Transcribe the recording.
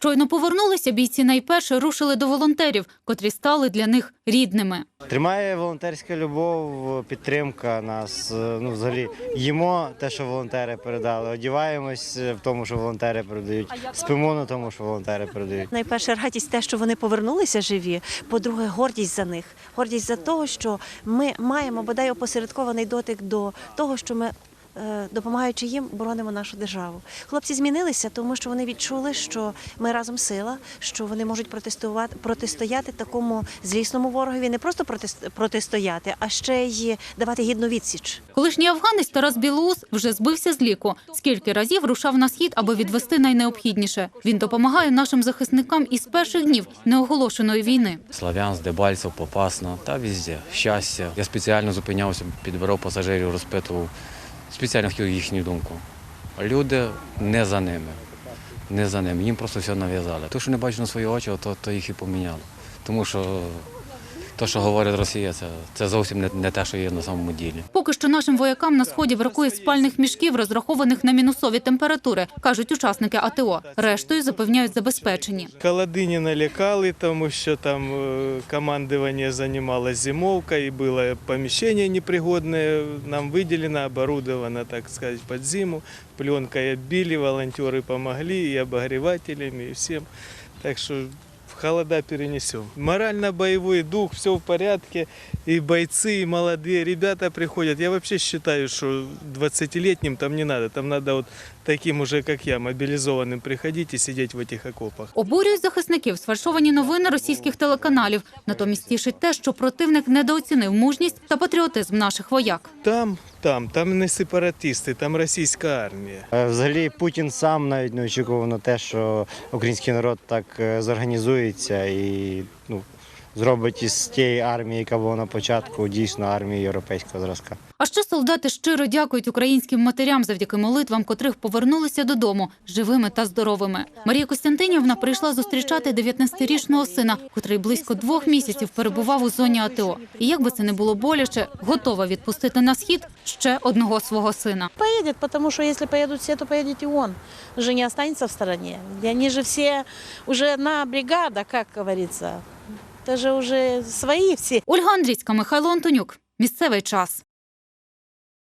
Щойно повернулися, бійці найперше рушили до волонтерів, котрі стали для них рідними. Тримає волонтерська любов, підтримка нас. е, Ну, взагалі, їмо те, що волонтери передали. Одіваємось е, в тому, що волонтери передають. Спимо на тому, що волонтери передають. Найперше радість те, що вони повернулися живі. По-друге, гордість за них. Гордість за того, що ми маємо бодай опосередкований дотик до того, що ми. Е, Допомагаючи їм, боронимо нашу державу. Хлопці змінилися, тому що вони відчули, що ми разом сила, що вони можуть протестувати протистояти такому злісному ворогові, не просто протистояти, а ще й давати гідну відсіч. Колишній афганець Тарас Білоус вже збився з ліку. Скільки разів рушав на схід, аби відвести найнеобхідніше. Він допомагає нашим захисникам із перших днів неоголошеної війни. Слав'янськ, Дебальцев, Попасно та везде. Щастя. Я спеціально зупинявся, підбирав пасажирів, розпитував. Спеціально хотів їхню думку. Люди не за ними. Не за ними. Їм просто все нав'язали. Те, що не бачу на свої очі, то, то їх і поміняло. Тому що те, що говорить Росія, це, це зовсім не, не те, що є на самому ділі. Поки що нашим воякам на сході бракує спальних мішків, розрахованих на мінусові температури, кажуть учасники АТО. Рештою запевняють забезпечені. Холоди не налякали, тому що там е, командування займалося зимовкою, і було поміщення непригодне, нам виділено, оборудовано, так сказати, під зиму. Пленкою оббили, волонтери допомогли, і обогрівателями, і всім. Так що в холода перенесем. Морально-боевой дух, все в порядке. И бойцы, и молодые ребята приходят. Я вообще считаю, что 20-летним там не надо. Там надо вот таким уже, как я, мобилизованным приходить и сидеть в этих окопах. Обурюють захисників сфальшовані новини російських телеканалів. Натомість тішить те, що противник недооцінив мужність та патріотизм наших вояк. Там, там, там не сепаратисти, там російська армія. Е, Взагалі, Путін сам навіть не очікував на те, що український народ так е, зорганізується і ну, зробить із тієї армії, яка була на початку, дійсно армію європейського зразка. А ще солдати щиро дякують українським матерям, завдяки молитвам, котрих повернулися додому живими та здоровими. Марія Костянтинівна прийшла зустрічати 19-річного сина, котрий близько двох місяців перебував у зоні АТО. І як би це не було боляче, готова відпустити на схід ще одного свого сина. Поедет, потому что если поедут все, то поедет и он. Же не останется в стороне. И они же все уже на бригада, как говорится. Это вже уже свої всі. Ольга Андрійська, Михайло Антонюк. Місцевий час.